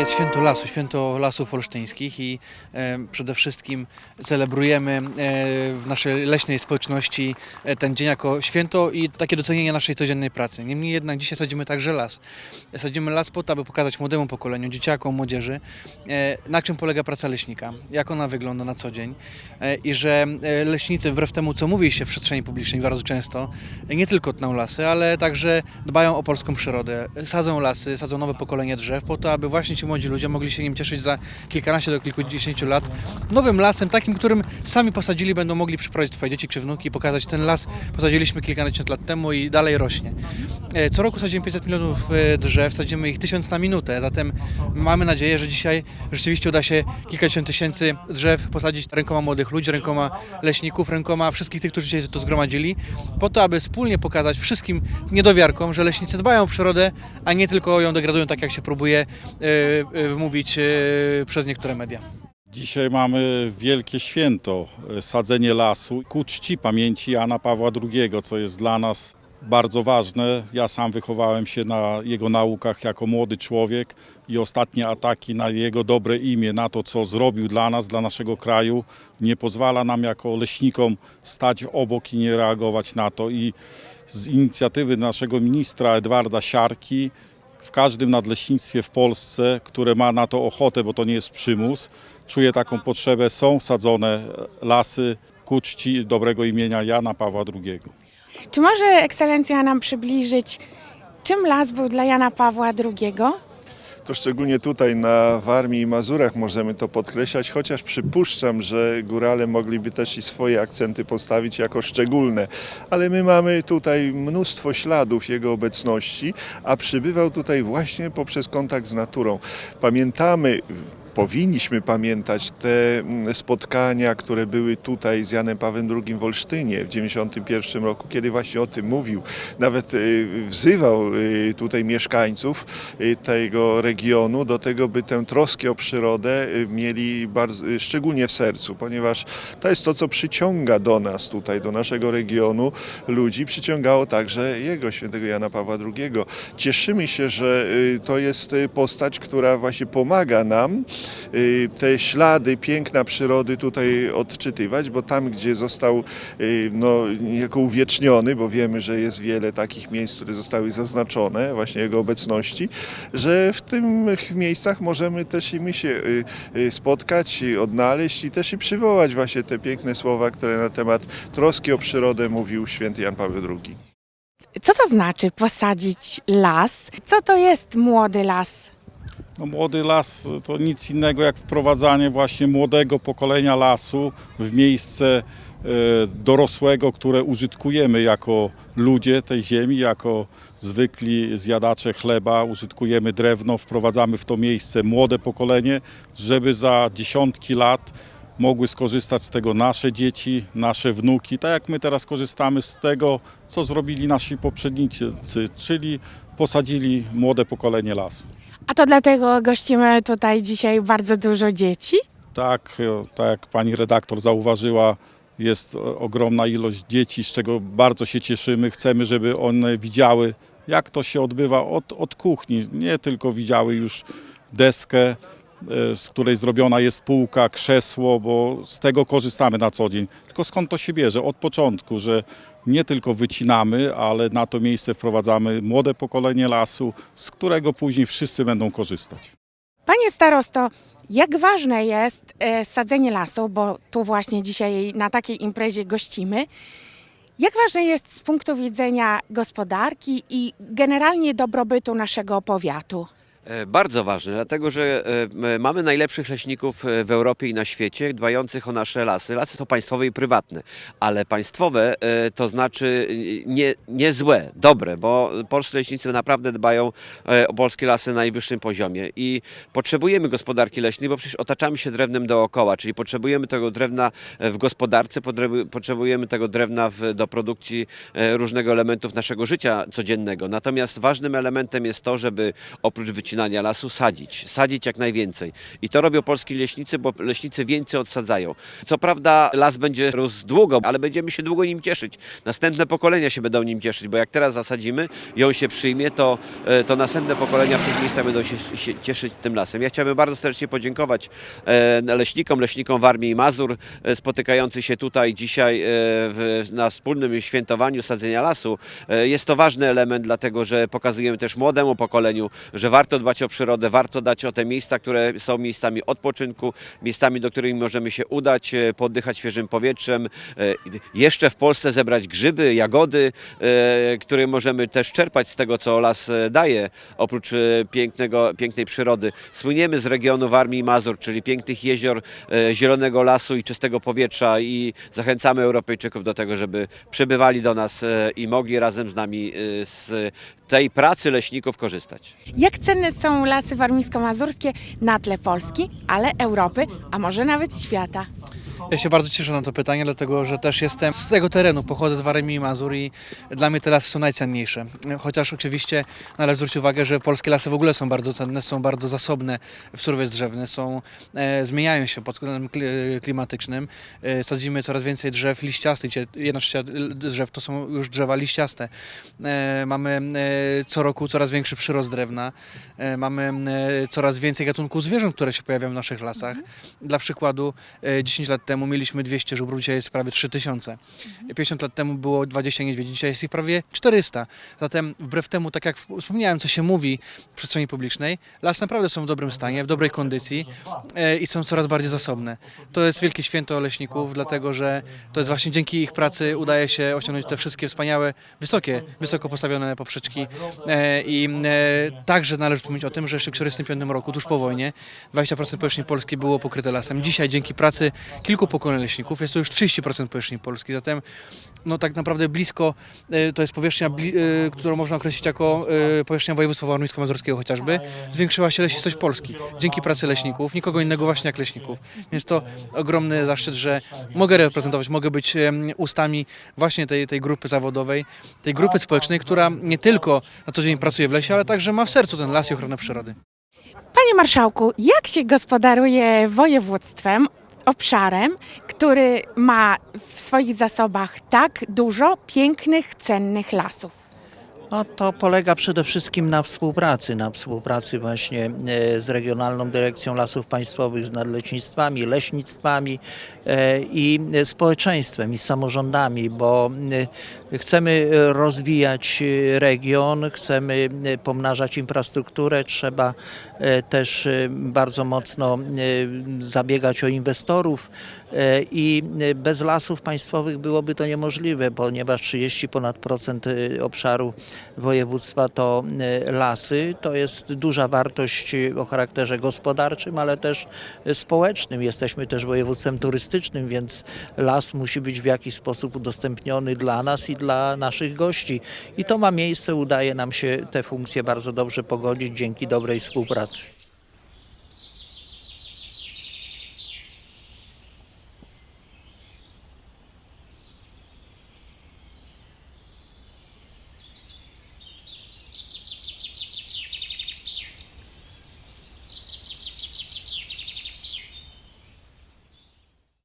jest święto lasu, święto lasów olsztyńskich i e, przede wszystkim celebrujemy e, w naszej leśnej społeczności e, ten dzień jako święto i takie docenienie naszej codziennej pracy. Niemniej jednak dzisiaj sadzimy także las. Sadzimy las po to, aby pokazać młodemu pokoleniu, dzieciakom, młodzieży, na czym polega praca leśnika, jak ona wygląda na co dzień i że leśnicy, wbrew temu co mówi się w przestrzeni publicznej bardzo często, nie tylko tną lasy, ale także dbają o polską przyrodę, sadzą lasy, sadzą nowe pokolenie drzew po to, aby właśnie ci młodzi ludzie mogli się nim cieszyć za kilkanaście do kilkudziesięciu lat nowym lasem, takim, którym sami posadzili, będą mogli przyprowadzić swoje dzieci czy wnuki i pokazać ten las posadziliśmy kilkanaście lat temu i dalej rośnie. E, Co roku sadzimy 500 milionów e, drzew, sadzimy ich tysiąc na minutę, zatem mamy nadzieję, że dzisiaj rzeczywiście uda się kilkadziesiąt tysięcy drzew posadzić rękoma młodych ludzi, rękoma leśników, rękoma wszystkich tych, którzy dzisiaj to zgromadzili, po to, aby wspólnie pokazać wszystkim niedowiarkom, że leśnicy dbają o przyrodę, a nie tylko ją degradują, tak jak się próbuje e, wmówić e, przez niektóre media. Dzisiaj mamy wielkie święto, e, sadzenie lasu ku czci pamięci Jana Pawła II, co jest dla nas bardzo ważne. Ja sam wychowałem się na jego naukach jako młody człowiek i ostatnie ataki na jego dobre imię, na to, co zrobił dla nas, dla naszego kraju, nie pozwala nam jako leśnikom stać obok i nie reagować na to. I z inicjatywy naszego ministra Edwarda Siarki w każdym nadleśnictwie w Polsce, które ma na to ochotę, bo to nie jest przymus, czuje taką potrzebę, są sadzone lasy ku czci dobrego imienia Jana Pawła II. Czy może ekscelencja nam przybliżyć, czym las był dla Jana Pawła II? To szczególnie tutaj na Warmii i Mazurach możemy to podkreślać, chociaż przypuszczam, że górale mogliby też i swoje akcenty postawić jako szczególne. Ale my mamy tutaj mnóstwo śladów jego obecności, a przybywał tutaj właśnie poprzez kontakt z naturą. Pamiętamy powinniśmy pamiętać te mm, spotkania, które były tutaj z Janem Pawłem II w Olsztynie w 1991 roku, kiedy właśnie o tym mówił. Nawet y, wzywał y, tutaj mieszkańców y, tego regionu do tego, by tę troskę o przyrodę mieli bardzo, szczególnie w sercu, ponieważ to jest to, co przyciąga do nas tutaj, do naszego regionu ludzi, przyciągało także jego, świętego Jana Pawła II. Cieszymy się, że to jest postać, która właśnie pomaga nam te ślady piękna przyrody tutaj odczytywać, bo tam, gdzie został y, no, niejako uwieczniony, bo wiemy, że jest wiele takich miejsc, które zostały zaznaczone właśnie jego obecności, że w tych miejscach możemy też i my się y, y, spotkać, odnaleźć i też i przywołać właśnie te piękne słowa, które na temat troski o przyrodę mówił święty Jan Paweł II. Co to znaczy posadzić las? Co to jest młody las? No, młody las to nic innego jak wprowadzanie właśnie młodego pokolenia lasu w miejsce e, dorosłego, które użytkujemy jako ludzie tej ziemi, jako zwykli zjadacze chleba, użytkujemy drewno, wprowadzamy w to miejsce młode pokolenie, żeby za dziesiątki lat mogły skorzystać z tego nasze dzieci, nasze wnuki, tak jak my teraz korzystamy z tego, co zrobili nasi poprzednicy, czyli posadzili młode pokolenie lasu. A to dlatego gościmy tutaj dzisiaj bardzo dużo dzieci? Tak, e, tak jak pani redaktor zauważyła, jest ogromna ilość dzieci, z czego bardzo się cieszymy. Chcemy, żeby one widziały, jak to się odbywa od, od kuchni. Nie tylko widziały już deskę, e, z której zrobiona jest półka, krzesło, bo z tego korzystamy na co dzień. Tylko skąd to się bierze? Od początku, że nie tylko wycinamy, ale na to miejsce wprowadzamy młode pokolenie lasu, z którego później wszyscy będą korzystać. Panie starosto, jak ważne jest e, sadzenie lasu, bo tu właśnie dzisiaj na takiej imprezie gościmy. Jak ważne jest z punktu widzenia gospodarki i generalnie dobrobytu naszego powiatu? E, Bardzo ważne, dlatego że e, mamy najlepszych leśników e, w Europie i na świecie, dbających o nasze lasy. Lasy są państwowe i prywatne, ale państwowe to znaczy nie, nie złe, dobre, bo polscy leśnicy naprawdę dbają o polskie lasy na najwyższym poziomie i potrzebujemy gospodarki leśnej, bo przecież otaczamy się drewnem dookoła, czyli potrzebujemy tego drewna w gospodarce, potrzebu- potrzebujemy tego drewna w, do produkcji różnego elementów naszego życia codziennego. Natomiast ważnym elementem jest to, żeby oprócz wycinania lasu sadzić, sadzić jak najwięcej. I to robią polscy leśnicy, bo leśnicy więcej odsadzają. Co prawda las będzie rósł długo, ale będziemy się długo nim cieszyć. Następne pokolenia się będą nim cieszyć, bo jak teraz zasadzimy i on się przyjmie, to, e, to następne pokolenia w tych miejscach będą się, się cieszyć tym lasem. Ja chciałbym bardzo serdecznie podziękować e, leśnikom, leśnikom Warmii i Mazur, e, spotykających się tutaj dzisiaj w, na wspólnym świętowaniu sadzenia lasu. Jest to ważny element, dlatego że pokazujemy też młodemu pokoleniu, że warto dbać o przyrodę, warto dać o te miejsca, które są miejscami odpoczynku, miejscami, do których możemy się udać, e, poddychać świeżym powietrzem, e, jeszcze w Polsce zebrać grzyby, jagody, e, które możemy też czerpać z tego, co las daje, oprócz pięknego, pięknej przyrody. Słyniemy z regionu Warmii i Mazur, czyli pięknych jezior, zielonego lasu i czystego powietrza i zachęcamy Europejczyków do tego, żeby przybywali do nas i mogli razem z nami z tej pracy leśników korzystać. Jak cenne są lasy warmińsko-mazurskie na tle Polski, ale Europy, a może nawet świata? Ja się bardzo cieszę na to pytanie, dlatego że też jestem z tego terenu, pochodzę z Warmii i Mazur i dla mnie te lasy są najcenniejsze. Chociaż oczywiście należy zwrócić uwagę, że polskie lasy w ogóle są bardzo cenne, są bardzo zasobne w surowiec drzewny, są, e, zmieniają się pod względem kli- klimatycznym. E, sadzimy coraz więcej drzew liściastych, gdzie jedna trzecia drzew to są już drzewa liściaste. E, mamy e, co roku coraz większy przyrost drewna, e, mamy e, coraz więcej gatunków zwierząt, które się pojawiają w naszych lasach. Dla przykładu e, 10 lat temu mieliśmy 200 żubrów, dzisiaj jest prawie 3000. 50 lat temu było 20 niedźwiedzi, dzisiaj jest ich prawie 400. Zatem wbrew temu, tak jak wspomniałem, co się mówi w przestrzeni publicznej, las naprawdę są w dobrym stanie, w dobrej kondycji e, i są coraz bardziej zasobne. To jest wielkie święto leśników, dlatego że to jest właśnie dzięki ich pracy udaje się osiągnąć te wszystkie wspaniałe, wysokie, wysoko postawione poprzeczki. E, I e, także należy wspomnieć o tym, że jeszcze w 1945 roku, tuż po wojnie, 20% powierzchni Polski było pokryte lasem. Dzisiaj dzięki pracy kilku pokoleń leśników jest to już 30% powierzchni Polski. Zatem no tak naprawdę blisko e, to jest powierzchnia, e, którą można określić jako e, powierzchnia województwa warmińsko-mazurskiego chociażby. Zwiększyła się lesistość Polski dzięki pracy leśników, nikogo innego właśnie jak leśników. Więc to ogromny zaszczyt, że mogę reprezentować, mogę być ustami właśnie tej, tej grupy zawodowej, tej grupy społecznej, która nie tylko na co dzień pracuje w lesie, ale także ma w sercu ten las i ochronę przyrody. Panie marszałku, jak się gospodaruje województwem, obszarem, który ma w swoich zasobach tak dużo pięknych, cennych lasów? No, to polega przede wszystkim na współpracy, na współpracy właśnie e, z Regionalną Dyrekcją Lasów Państwowych, z nadleśnictwami, leśnictwami e, i społeczeństwem i samorządami, bo e, chcemy rozwijać e, region, chcemy e, pomnażać infrastrukturę, trzeba e, też e, bardzo mocno e, zabiegać o inwestorów e, i e, bez lasów państwowych byłoby to niemożliwe, ponieważ 30 ponad procent e, obszaru województwa to e, lasy. To jest duża wartość e, o charakterze gospodarczym, ale też e, społecznym. Jesteśmy też województwem turystycznym, więc las musi być w jakiś sposób udostępniony dla nas i dla naszych gości. I to ma miejsce, udaje nam się te funkcje bardzo dobrze pogodzić dzięki dobrej współpracy.